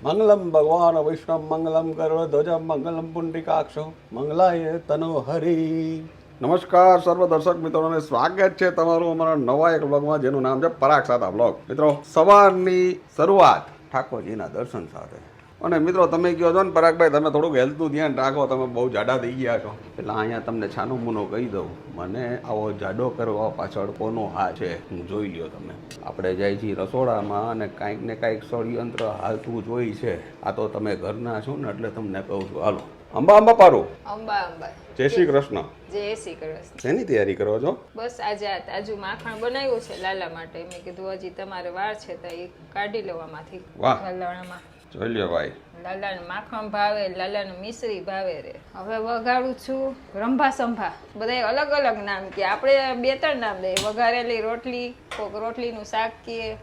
મંગલમ ભગવાન વૈષ્ણવ મંગલમ કરો ધ્વજ મંગલમ પુંડિકાક્ષ મંગલાય તનો હરી નમસ્કાર સર્વ દર્શક મિત્રોને સ્વાગત છે તમારું અમારા નવા એક બ્લોગમાં જેનું નામ છે પરાગ સાતા બ્લોગ મિત્રો સવારની શરૂઆત ઠાકોરજીના દર્શન સાથે અને મિત્રો તમે કહો છો ને પરાગભાઈ તમે થોડુંક હેલ્થનું ધ્યાન રાખો તમે બહુ જાડા થઈ ગયા છો. એટલે અહીંયા તમને છાનો મુનો કહી દઉં. મને આવો જાડો કરવા પાછળ કોનો હા છે હું જોઈ લ્યો તમે આપણે જાય છીએ રસોડામાં અને કાંઈક ને કાંઈક ષડયંત્ર હાલતું જોઈ છે. આ તો તમે ઘરના છો ને એટલે તમને કહું છું. હાલો. અંબા અંબા પારું અંબા અંબા. જય શ્રી કૃષ્ણ. જય શ્રી કૃષ્ણ. શેની તૈયારી કરો છો? બસ આજે આ તાજું માખણ બનાવ્યું છે લાલા માટે. મેં કીધું હજી તમારે વાર છે તો એ કાઢી લેવામાંથી વાહ. લાલાણામાં જોઈ લ્યો ભાઈ. લાલાને માખણ ભાવે લાલાને મિશ્રી ભાવે રે. હવે વઘાડું છું રંભા સંભા. બધા અલગ અલગ નામ કે આપણે બે ત્રણ નામ દઈએ વઘારેલી રોટલી કોક રોટલીનું શાક કીએ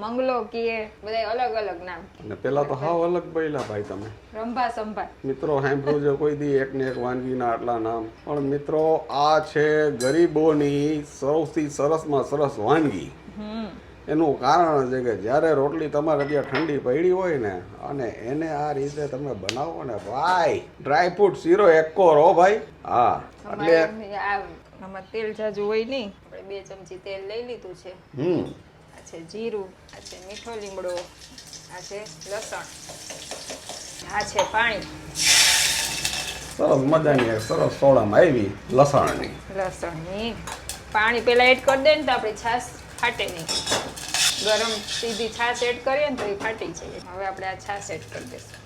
મંગલો કીએ બધા અલગ અલગ નામ ને પેલા તો હાવ અલગ બોલ્યા ભાઈ તમે. રંભા સંભા. મિત્રો સાંભળ્યું જો કોઈ દી એક ને એક વાનગીના આટલા નામ. પણ મિત્રો આ છે ગરીબોની સૌથી સરસમાં સરસ વાનગી. હમ. એનું કારણ છે કે જ્યારે રોટલી તમારે ત્યાં ઠંડી પડી હોય ને અને એને આ રીતે તમે બનાવો ને ભાઈ ડ્રાયફ્રૂટ શીરો એકો રો ભાઈ. હા એટલે આમાં તેલ જાજુ હોય નહીં. આપણે બે ચમચી તેલ લઈ લીધું છે. હમ. આ છે જીરું આ છે મીઠો લીમડો આ છે લસણ આ છે પાણી. સરસ મજાની સરસ સોડામાં આવી લસણની. લસણની. પાણી પહેલા એડ કરી દે ને તો આપણી છાશ ફાટે નહીં. ગરમ સીધી છાશ એડ કરીએ ને તો એ ફાટી જાય. હવે આપણે આ છાશ એડ કરી દઈશું.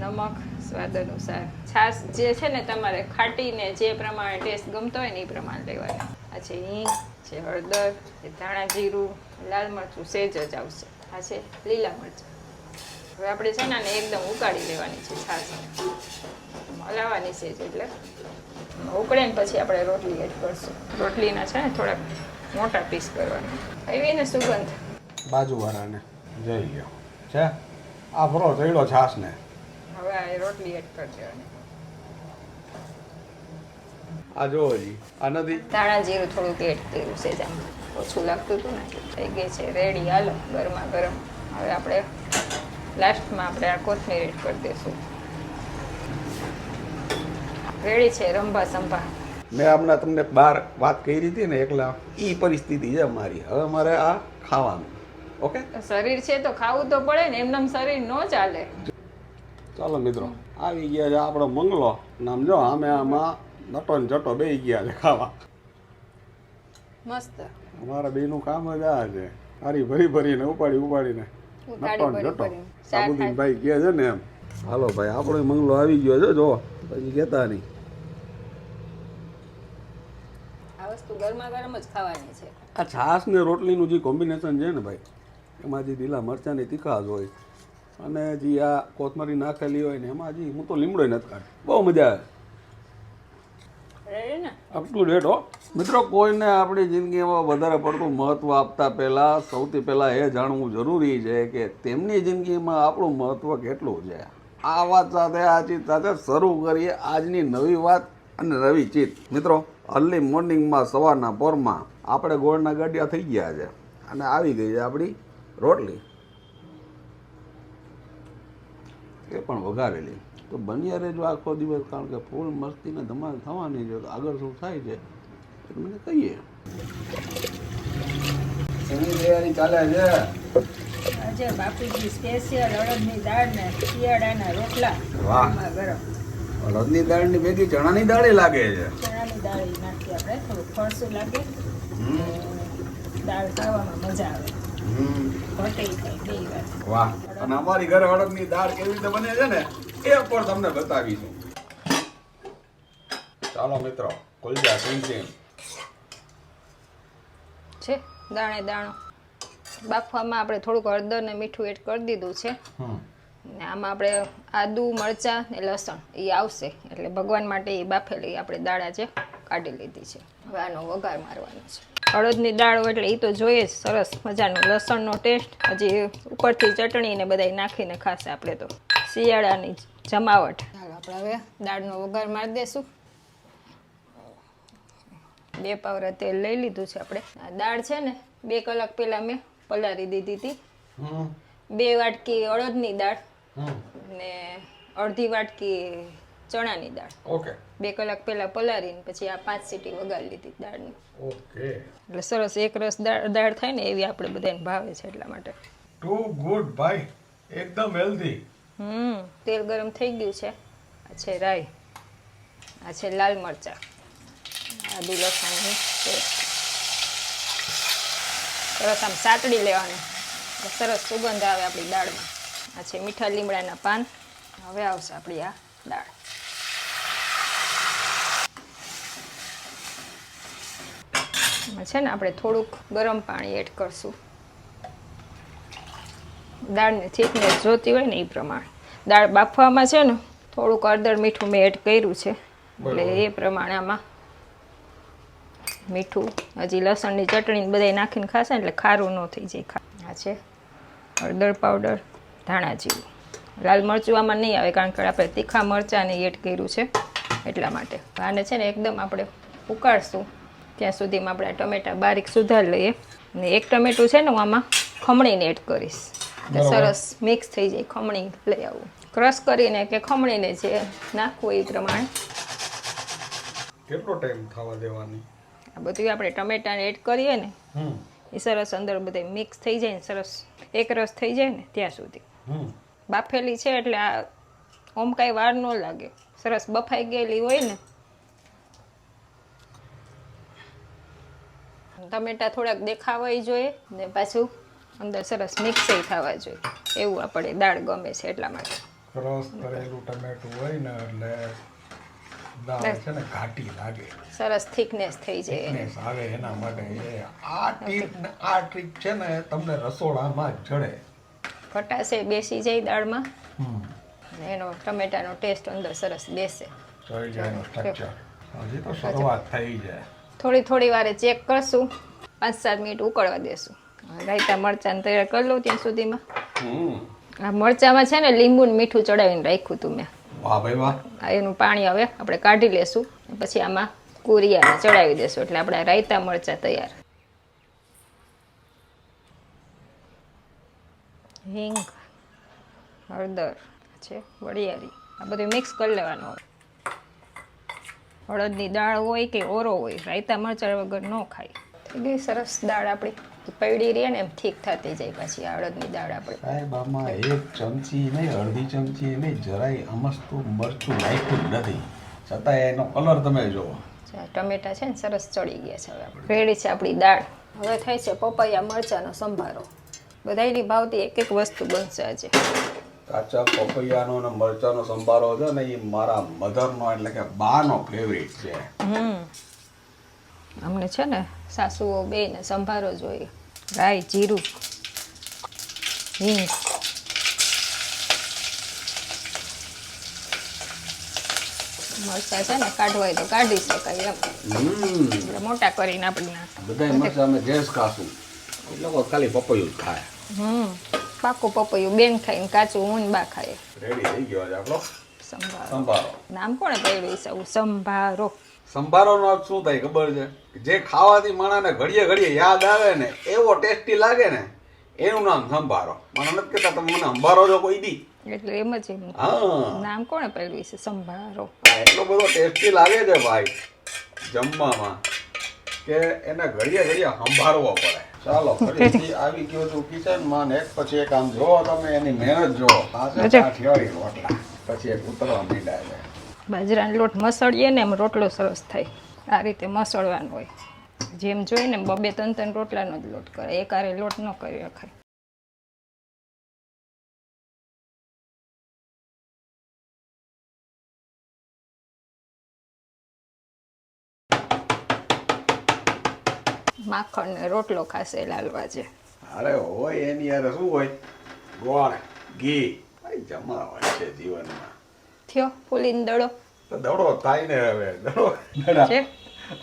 નમક, સ્વાદ અનુસાર. છાશ જે છે ને તમારે ખાટીને જે પ્રમાણે ટેસ્ટ ગમતો હોય ને એ પ્રમાણે લેવાની. આ છે હિંગ, છે હળદર, છે ધાણા જીરું, લાલ મરચું, સેજ જ આવશે. આ છે લીલા મરચું. હવે આપણે છે ને એકદમ ઉકાળી લેવાની છે છાશને હલાવવાની છે એટલે. ઉકળે ને પછી આપણે રોટલી એડ કરશું. રોટલીના છે ને થોડાક મોટા પીસ કરવાના. આવી ને સુગંધ. બાજુવાળાને. જઈ લ્યો છે? આ ભરો ચડ્યો છાસ ને હવે આ રોટલી એડ કરી દેવાની. આ જોવો જી. આ નથી? ધાણા જીરું થોડુંક એડ કર્યું છે જામ. ઓછું લાગતું હતું ને. થઈ ગઈ છે. રેડી હાલો ગરમા ગરમ. હવે આપણે લાસ્ટમાં આપણે આ કોથમીર એડ કરી દઈશું રેડી છે? રંભા સંભા. મેં હમણાં તમને બાર વાત કરી હતી ને એકલા એ પરિસ્થિતિ છે અમારી. હવે મારે આ ખાવાનું. ઓકે? શરીર છે તો ખાવું તો પડે ને એમનામ શરીર નો ચાલે. ચાલો મિત્રો આવી ગયા છે આપણો મંગલો. નામ જો અમે આમાં નટો ને જટો બે ગયા છે ખાવા. મસ્ત. અમારા બેનું કામ જ આ છે. હારી ભરી ભરીને ઉપાડી ઉપાડીને નટો ને જટો. સાબુદીન ભાઈ ગયા કહે છે ને એમ. હાલો ભાઈ આપણો મંગલો આવી ગયો છે જો. પછી કહેતા નહીં આ વસ્તુ ગરમા ગરમ જ ખાવાની છે. આ છાશ ને રોટલીનું જે કોમ્બિનેશન છે ને ભાઈ એમાં જે લીલા મરચાંની તીખાશ હોય અને જે આ કોથમરી નાખેલી હોય ને એમાં હજી હું તો લીમડો નથી કાઢ બહુ મજા આવે. અપ ટુ ડેટ હો. મિત્રો કોઈને આપણી જિંદગીમાં વધારે પડતું મહત્ત્વ આપતા પહેલાં સૌથી પહેલાં એ જાણવું જરૂરી છે કે તેમની જિંદગીમાં આપણું મહત્ત્વ કેટલું છે? આ વાત સાથે આ ચીજ સાથે શરૂ કરીએ. આજની નવી વાત અને નવી ચીજ મિત્રો અર્લી મોર્નિંગમાં સવારના પોરમાં આપણે ગોળના ગાંઠિયા થઈ ગયા છે અને આવી ગઈ છે આપણી રોટલી. એ પણ વઘારેલી. તો બન્યા રહેજો આખો દિવસ કારણ કે ફૂલ મસ્તીને ધમાલ થવાની છે. આગળ શું થાય છે એ મને કહીએ. એની તૈયારી ચાલે છે? આજે બાપુજી સ્પેશિયલ અડદની દાળ ને શિયાળાના રોટલા. વાહ. ગરમ. અડદની દાળની ભેગી ચણાની દાળે લાગે છે. ચણાની દાળ ઈ નાખીએ આપણે થોડું ફરસું લાગે. હમ. દાળ ખાવામાં મજા આવે. વાહ. અને અમારી ઘરે અડદની દાળ કેવી રીતે બને છે ને એ પણ તમને બતાવીશું. ચાલો મિત્રો કુલજા સિંગ છે દાણે દાણો. બાફવામાં આપણે થોડુંક હળદર ને મીઠું એડ કરી દીધું છે. હમ. ને આમાં આપણે આદુ મરચાં ને લસણ એ આવશે. એટલે ભગવાન માટે એ બાફેલી આપણે દાળ છે કાઢી લીધી છે. હવે આનો વઘાર મારવાનો છે. અડદની દાળ એટલે એ તો જોઈએ જ સરસ મજાનો લસણનો ટેસ્ટ હજી ઉપરથી ચટણી ને બધા નાખીને ખાશે આપણે તો. શિયાળાની જમાવટ. ચાલો આપણે હવે દાળનો વઘાર મારી દઈશું બે પાવરા તેલ લઈ લીધું છે આપણે. આ દાળ છે ને બે કલાક પહેલાં મેં પલાળી દીધી હતી. બે વાટકી અડદની દાળ. ને અડધી વાટકી ચણાની દાળ. ઓકે. બે કલાક પહેલા પલાળીને પછી આ પાંચ સીટી વગાડી લીધી દાળની. ઓકે. એટલે સરસ એક રસ દાળ થાય ને એવી આપણે બધાને ભાવે છે એટલા માટે. ટુ ગુડ ભાઈ. એકદમ હેલ્ધી હમ. તેલ ગરમ થઈ ગયું છે. આ છે રાઈ. આ છે લાલ મરચાં. આદુ લસણની સરસ આમ સાતડી લેવાની. સરસ સુગંધ આવે આપણી દાળમાં. આ છે મીઠા લીમડાના પાન. હવે આવશે આપણી આ દાળ. એમાં છે ને આપણે થોડુંક ગરમ પાણી એડ કરશું. દાળને થીકનેસ જોતી હોય ને એ પ્રમાણે. દાળ બાફવામાં છે ને થોડુંક અડદર મીઠું મેં એડ કર્યું છે. એટલે એ પ્રમાણે આમાં મીઠું હજી લસણની ચટણી બધા બધાય નાખીને ખાશે એટલે ખારું ન થઈ જાય. ખા આ છે હળદર પાવડર. ધાણા જીરું. લાલ મરચું આમાં નહીં આવે કારણ કે આપણે તીખા મરચાંને એડ કર્યું છે એટલા માટે. આને છે ને એકદમ આપણે ઉકાળશું. ત્યાં સુધીમાં આપણે ટમેટાં બારીક સુધારી લઈએ. ને એક ટમેટું છે ને હું આમાં ખમણીને એડ કરીશ. સરસ મિક્સ થઈ જાય ખમણી લઈ આવું. ક્રશ કરીને કે ખમણીને જે નાખવું એ પ્રમાણે. કેટલો ટાઈમ થવા દેવાની? આ બધું આપણે ટમેટાને એડ કરીએ ને એ સરસ અંદર બધે મિક્સ થઈ જાય ને સરસ. એક રસ થઈ જાય ને ત્યાં સુધી. બાફેલી છે એટલે આ ઓમ કાંઈ વાર ન લાગે. સરસ બફાઈ ગયેલી હોય ને. ટમેટા થોડાક દેખાવાય જોઈએ ને પાછું અંદર સરસ મિક્સ થવા જોઈએ. એવું આપણે દાળ ગમે છે એટલા માટે. ક્રોસ કરેલું ટમેટું હોય ને એટલે દાળ છે ને ઘાટી લાગે. સરસ થિકનેસ થઈ જાય. આવે એના માટે આ ટીપ આ ટ્રીક છે ને તમને રસોડામાં જ જડે. ખટાશે બેસી જાય દાળમાં. એનો ટમેટાનો ટેસ્ટ અંદર સરસ બેસે. થોડી થોડી વારે ચેક કરશું. પાંચ સાત મિનિટ ઉકળવા દેશું. રાયતા મરચાં તૈયાર કરી લઉં ત્યાં સુધીમાં. આ મરચાંમાં છે ને લીંબુ ને મીઠું ચડાવીને રાખ્યું તું મેં. વાહ ભાઈ વાહ. એનું પાણી હવે આપણે કાઢી લેશું. પછી આમાં કુરિયાને ચડાવી દેશું. એટલે આપણે રાયતા મરચાં તૈયાર. હિંગ હળદર છે વરિયાળી આ બધું મિક્સ કરી લેવાનું હોય હળદની દાળ હોય કે ઓરો હોય રાયતા મરચાં વગર ન ખાય. થઈ ગઈ સરસ દાળ આપણી પૈડી રહે ને એમ ઠીક થતી જાય પછી આ હળદની દાળ આપણે. સાહેબ આમાં એક ચમચી નહીં અડધી ચમચી નહીં જરાય અમસ્તું મરચું નાખ્યું જ નથી. છતાં એનો કલર તમે જુઓ ટમેટા છે ને સરસ ચડી ગયા છે હવે રેડી છે આપણી દાળ. હવે થાય છે પપૈયા મરચાંનો સંભારો. બધાયની ભાવતી એક એક વસ્તુ બનશે આજે. કાચા પપૈયાનો અને મરચાનો સંભારો છે ને એ મારા મધરનો એટલે કે બાનો ફેવરિટ છે. હમ. અમને છે ને સાસુઓ બે ને સંભારો જોઈએ. રાઈ જીરું હિંગ. મરચાં છે ને કાઢવાય તો કાઢી શકાય એમ. મોટા કરીને આપણે બધા મરચા અમે ગેસ ખાશું. એ લોકો ખાલી પપૈયું જ ખાય. હમ. પાકું પપૈયું બેન ખાય કાચું હું ને બા ખાય. રેડી થઈ ગયો આપણો? સંભારો. સંભારો. નામ કોણે પડ્યું છે સંભારો. સંભારોનો અર્થ શું થાય ખબર છે? જે ખાવાથી માણસને ઘડીએ ઘડીએ યાદ આવે ને એવો ટેસ્ટી લાગે ને એનું નામ સંભારો. મને નથી કહેતા તમે મને સંભારો છો કોઈ દી. એટલે એમ જ એમ. નામ કોણે પડ્યું છે? સંભારો. એટલો બધો ટેસ્ટી લાગે છે ભાઈ જમવામાં કે એને ઘડીએ ઘડીએ સંભાળવો પડે. ચાલો ફરીથી આવી ગયો છું કિચનમાં એક પછી એક આમ જોવો તમે એની મહેનત જોવો પાસે. કાઠિયાવાડી રોટલા. પછી એક ઉતરવા મીડા છે. બાજરાનો લોટ મસળીએ ને એમ રોટલો સરસ થાય. આ રીતે મસળવાનો હોય. જેમ જોઈએ ને બબે ત્રણ ત્રણ રોટલાનો જ લોટ કરે. એકારે લોટ ન કરી રખાય માખણ ને રોટલો ખાશે લાલવા છે અરે હોય એની યાર શું હોય? ગોળ ઘી. ભાઈ જમાવા છે જીવનમાં. થયો ફૂલીને દડો. તો દડો થાય ને હવે. દડા. છે?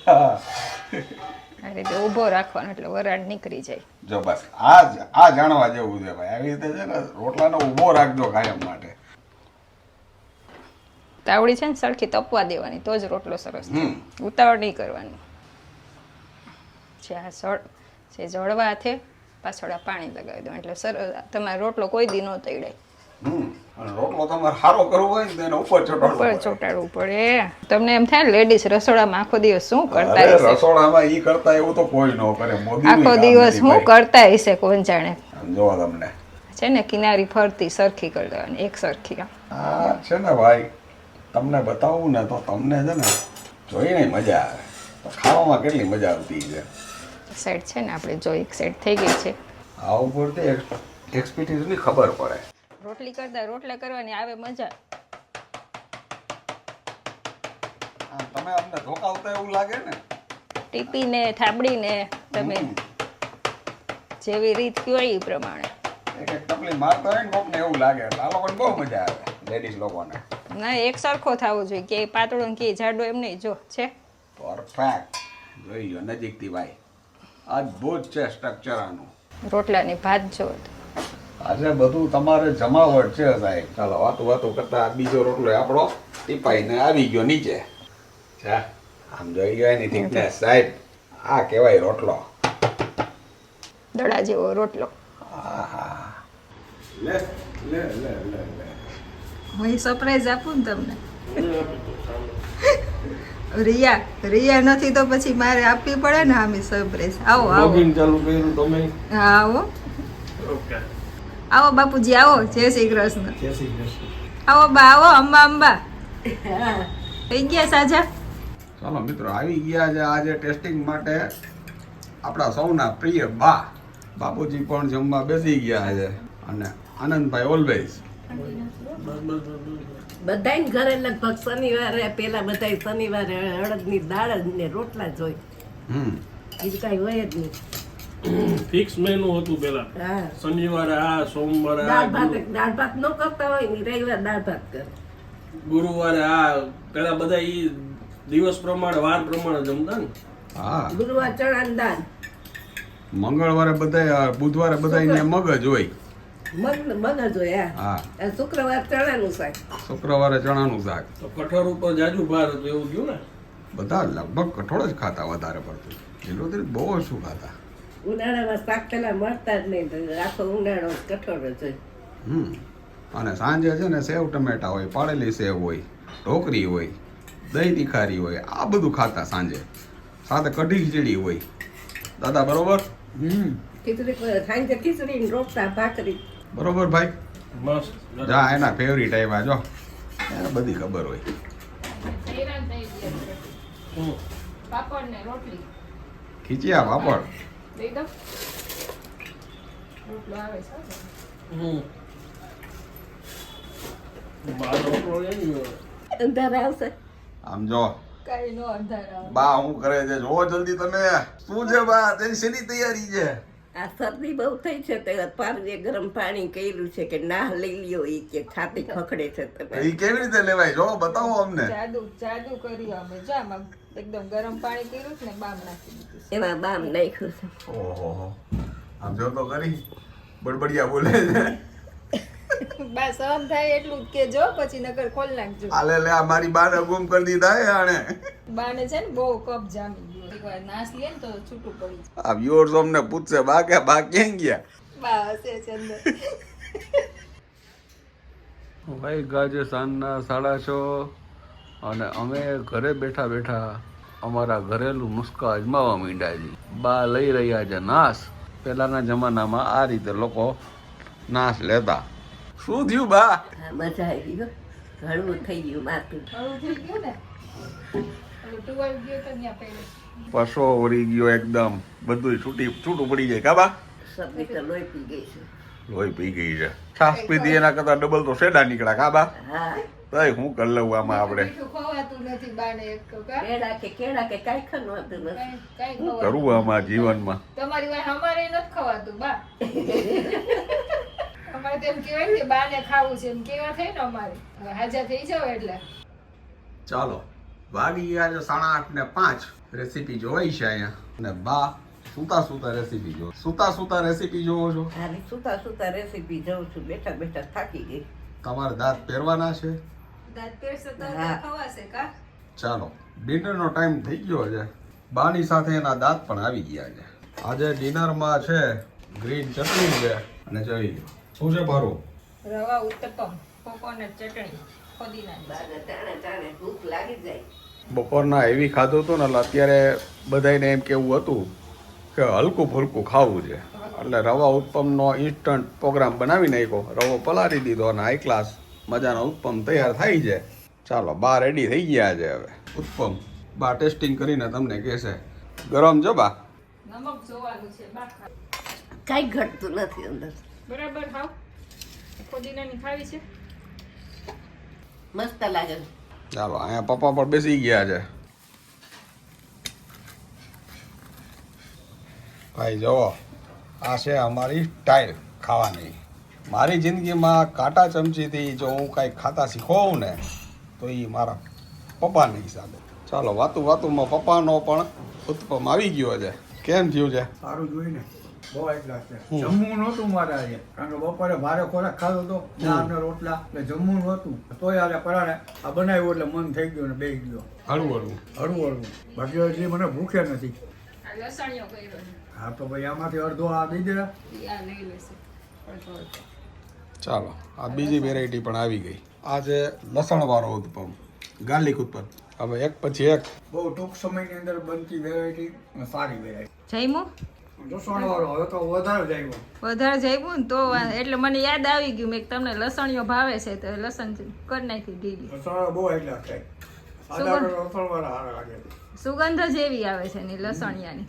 આ રીતે ઊભો રાખવાનો એટલે વરાળ નીકળી જાય. જો બસ આ આ જાણવા જેવું છે ભાઈ. આવી રીતે છે ને રોટલાનો ઊભો રાખજો કાયમ માટે. તાવડી છે ને સરખી તપવા દેવાની તો જ રોટલો સરસ ઉતાવળ નહીં કરવાની. છે આ સળ જે જળવા હાથે પાછળ આ પાણી લગાવી દો એટલે સર તમારે રોટલો કોઈ દી ન તળે. રોટલો તમારે સારો કરવો હોય ને એને ઉપર ચટાડવો ઉપર ચોટાડવું પડે. તમને એમ થાય લેડીઝ રસોડામાં આખો દિવસ શું કરતા હશે? રસોડામાં ઈ કરતા એવું તો કોઈ ન કરે. મોદી આખો દિવસ શું કરતા હશે કોણ જાણે? જો તમને. છે ને કિનારી ફરતી સરખી કરી દેવાની એક સરખી. છે ને ભાઈ તમને બતાવું ને તો તમને છે ને જોઈને મજા આવે. તો ખાવામાં કેટલી મજા આવતી છે. સાઈડ છે ને આપણે જો એક સેટ થઈ ગઈ છે. આ ઉપરથી એક્સપિરિયન્સની ખબર પડે. રોટલી કરતા રોટલા કરવાની આવે મજા. તમે અમને ધોકાવતા એવું લાગે ને? ટીપીને થાબડીને તમે જેવી રીત કયો એ પ્રમાણે. એક એક ટપલી મારતા હોય ને કોકને એવું લાગે આ લોકોને બહુ મજા આવે લેડીઝ લોકોને. ના એક સરખો થવો જોઈએ કે પાતળો કે જાડો એમ નહીં. જો છે. પરફેક્ટ જોઈ લો નજીકથી ભાઈ. અદ્ભુત છે સ્ટ્રક્ચર આનું. રોટલાની ભાત જો આજે બધું તમારે જમાવટ છે સાહેબ ચાલો વાતું વાતું કરતા આ બીજો રોટલો આપણો ટીપાઈને આવી ગયો નીચે. જા આમ જોઈ ગયો એની થિકનેસ સાહેબ. આ કહેવાય રોટલો. દડા જેવો રોટલો. આહા. લે લે લે લે લે. હું સરપ્રાઈઝ આપું ને તમને? રિયા રિયા નથી તો પછી મારે આપવી પડે ને આમી સરપ્રાઈઝ આવો આવો. લોગિન ચાલુ કર્યું તમે? હા આવો. ઓકે આવો બાપુજી આવો. જય શ્રી કૃષ્ણ. જય શ્રી કૃષ્ણ. આવો બા આવો અંબા અંબા. થઈ ગયા સાજા? ચાલો મિત્રો આવી ગયા છે આજે ટેસ્ટિંગ માટે આપણા સૌના પ્રિય બા. બાપુજી પણ જમવા બેસી ગયા છે. અને આનંદભાઈ ઓલવેઝ. બસ બસ બસ. બધાય ઘરે લગભગ શનિવારે પેલા બધાય શનિવારે અડદની દાળ જ ને રોટલા જ હોય. હમ. બીજું કાંઈ હોય જ નહીં. ફિક્સ મેનુ હતું પેલા. શનિવારે આ સોમવારે આ દાળ ભાત દાળ ભાત ન કરતા હોય ને રવિવાર દાળ ભાત કરે. ગુરુવારે આ પેલા બધા ઈ દિવસ પ્રમાણે વાર પ્રમાણે જમતા ને? હા. ગુરુવાર ચણા દાળ. મંગળવારે બધા બુધવારે બધા મગજ હોય. મગ મગજ હોય હા. શુક્રવાર ચણાનું શાક. શુક્રવારે ચણાનું શાક. તો કઠોળ ઉપર જાજુ ભાર હતો એવું થયું ને? બધા લગભગ કઠોળ જ ખાતા વધારે પડતું. લીલોતરી બહુ ઓછું ખાતા. ઉનાળામાં શાક પેલા મળતા જ નહીં આખો ઉનાળો કઠોળ જ હોય. હમ. અને સાંજે છે ને સેવ ટમેટા હોય પાળેલી સેવ હોય ઢોકરી હોય દહીં તીખારી હોય આ બધું ખાતા સાંજે. સાથે કઢી ખીચડી હોય. દાદા બરોબર? હમ. ખીચડી સાંજે ખીચડી રોટલા ભાખરી બરોબર ભાઈ? મસ્ત જા એના ફેવરિટ આવ્યા જો. એને બધી ખબર હોય. પાપડ ને રોટલી. ખીચિયા પાપડ. દઈ દો રોટલો આવે છે હમ. બાર રોટલો લઈ ગયો. અંધાર આવશે. આમ જો. કઈ નો અંધાર બા હું કરે છે? જોવો જલ્દી તમે. શું છે બા? તેની શેની તૈયારી છે? આ શરદી બહુ થઈ છે તે પારવે ગરમ પાણી કર્યું છે કે ના લઈ લ્યો એ કે છાતી ખખડે છે તમે. એ કેવી રીતે લેવાય? જો બતાવો અમને. જાદુ જાદુ કર્યું અમે. જો આમાં એકદમ ગરમ પાણી કર્યું છે ને બામ નાખી દીધું એમાં બામ નાખ્યું છે. ઓહો આમ જો તો કરી બડબડિયા બોલે છે. બસ આમ થાય એટલું જ કેજો પછી નગર ખોલ નાખજો. આલે લે આ મારી બાને ગુમ કરી દીધા હે આણે. બાને છે ને બહુ કપ જામી. આ વ્યુઅર્સ અમને પૂછશે બા કે બા ક્યાં ગયા? ભાઈ ગાજે સાંજના સાડા છ અને અમે ઘરે બેઠા બેઠા અમારા ઘરેલું નુસ્ખા અજમાવા માંડ્યા છે. બા લઈ રહ્યા છે નાશ. પહેલાના જમાનામાં આ રીતે લોકો નાશ લેતા. શું થયું બા? મજા આવી ગયો ઘણું થઈ ગયું માથું. થઈ ગયું ને? ઓલું ટુવાલ ગયો વળી એકદમ. બધું છૂટી છૂટું પડી જાય. કાબા લોહી પી ગઈ છે. લોહી પી ગઈ છે. છાસ પીધી એના કરતા ડબલ તો શેડા નીકળ્યા કાબા તય હું કર લઉં આમાં આપણે. કા? કે કે શું કરવું આમાં જીવનમાં? તમારી વાત અમારે નથી ખવાતું બા. અમારે તો એમ કહેવાય ને બાને ખાવું છે એમ. કેવા થઈ ને અમારે? હાજા થઈ જાવ એટલે. ચાલો વાગી ગયા છે સાડા આઠ ને પાંચ. રેસીપી જોવાઈ છે અહીંયા. અને બા સુતા સુતા રેસીપી જો સુતા સુતા રેસીપી જોવો છો? હાલી સુતા સુતા રેસીપી જોઉં છું. બેઠા બેઠા થાકી ગઈ. તમારે દાંત પહેરવાના છે? દાંત પહેરશો તો ખવાશે કા? ચાલો ડિનરનો ટાઈમ થઈ ગયો છે. બાની સાથે એના દાંત પણ આવી ગયા છે. આજે ડિનરમાં છે ગ્રીન ચટણી છે. અને જોઈ લો શું છે મારું રવા ઉત્તપમ કોકોનટ ચટણી ફોદીના. બાદ તાણે તાણે ભૂખ લાગી જાય. બપોરના હેવી ખાધું હતું ને એટલે અત્યારે બધાને એમ કેવું હતું કે હલકું ફૂલકું ખાવું છે. એટલે રવા ઉત્પમનો ઇન્સ્ટન્ટ પ્રોગ્રામ બનાવી નાખ્યો. રવો પલાળી દીધો અને હાઈ ક્લાસ મજાનો ઉત્પમ તૈયાર થઈ છે. ચાલો બા રેડી થઈ ગયા છે હવે. ઉત્પમ બા ટેસ્ટિંગ કરીને તમને કહેશે. ગરમ જો બા. નમક જોવાનું છે બા. કાંઈ ઘટતું નથી અંદર. બરાબર ખાવ ફોદીનાની ખાવી છે. મસ્ત લાગે. ચાલો, અહીંયા પપ્પા પણ બેસી ગયા છે. ભાઈ, જુઓ, આ છે અમારી સ્ટાઇલ ખાવાની. મારી જિંદગીમાં કાંટા ચમચીથી જો હું કાંઈ ખાતા શીખવું ને, તો એ મારા પપ્પાના હિસાબે. ચાલો, વાતું વાતુમાં પપ્પાનો પણ ઉત્પમ આવી ગયો છે. કેમ થયું છે? સારું જોઈને બહુ એટલા છે. જમવું નહોતું મારે આજે. કારણ કે બપોરે ભારે ખોરાક ખાધો હતો દાળ ને રોટલા. એટલે જમવું નહોતું. તોય આજે પરાણે આ બનાવ્યું એટલે મન થઈ ગયું ને બે ગયો. હળવું હળવું. હળવું હળવું. બાકી હજી મને ભૂખે નથી. આ લસણીઓ કર્યો છે. હા તો ભાઈ આમાંથી અડધો આ દઈ દે ઈ આ લઈ લેશે. અડધો અડધો. ચાલો આ બીજી વેરાયટી પણ આવી ગઈ. આ છે લસણવાળો ઉત્પમ. ગાર્લિક ઉત્પમ. હવે એક પછી એક. બહુ ટૂંક સમયની અંદર બનતી વેરાયટી સારી વેરાયટી લસણ વાળો તો વધારે જ આવ્યો વધારે જમ્યું ને તો એટલે મને યાદ આવી ગયું મેં તમને લસણીઓ ભાવે છે તો લસણ કરી નાખી દીધી બહુ સુગંધ જ એવી આવે છે ની લસણિયાની.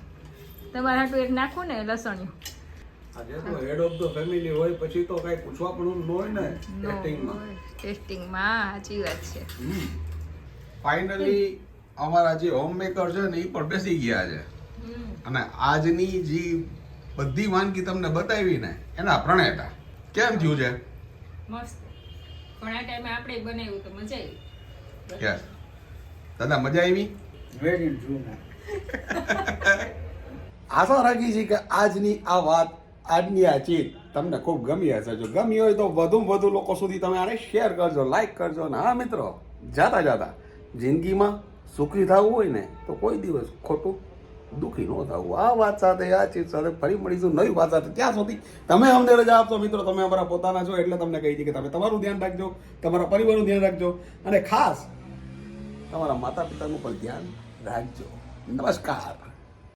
તમારે હાટું એક નાખું ને લસણિયું. હેડ ઓફ ધ ફેમિલી હોય પછી તો કઈ પૂછવા પણ ન હોય ને ટેસ્ટિંગમાં ટેસ્ટિંગમાં સાચી વાત છે. ફાઇનલી અમારા જે હોમ મેકર છે ને એ પણ બેસી ગયા છે. અને આજની જે બધી વાનગી તમને બતાવી ને એના પ્રણેતા કેમ થયું છે? મસ્ત. પણ ટાઈમે આપણે બનાવ્યું તો મજા આવી. યસ દાદા મજા આવી? વેરી આશા રાખી છે કે આજની આ વાત આજની આ ચીજ તમને ખૂબ ગમી હશે. જો ગમી હોય તો વધુ વધુ લોકો સુધી તમે આને શેર કરજો લાઈક કરજો. અને હા મિત્રો જાતા જાતા જિંદગીમાં સુખી થવું હોય ને તો કોઈ દિવસ ખોટું દુઃખી ન થવું. આ વાત સાથે, આ ચીજ સાથે ફરી મળીશું નવી વાત સાથે. ત્યાં સુધી તમે અમને રજા આપશો, મિત્રો. તમે અમારા પોતાના છો એટલે તમને કહી છે કે તમે તમારું ધ્યાન રાખજો, તમારા પરિવારનું ધ્યાન રાખજો અને ખાસ તમારા માતા પિતાનું પણ ધ્યાન રાખજો. નમસ્કાર.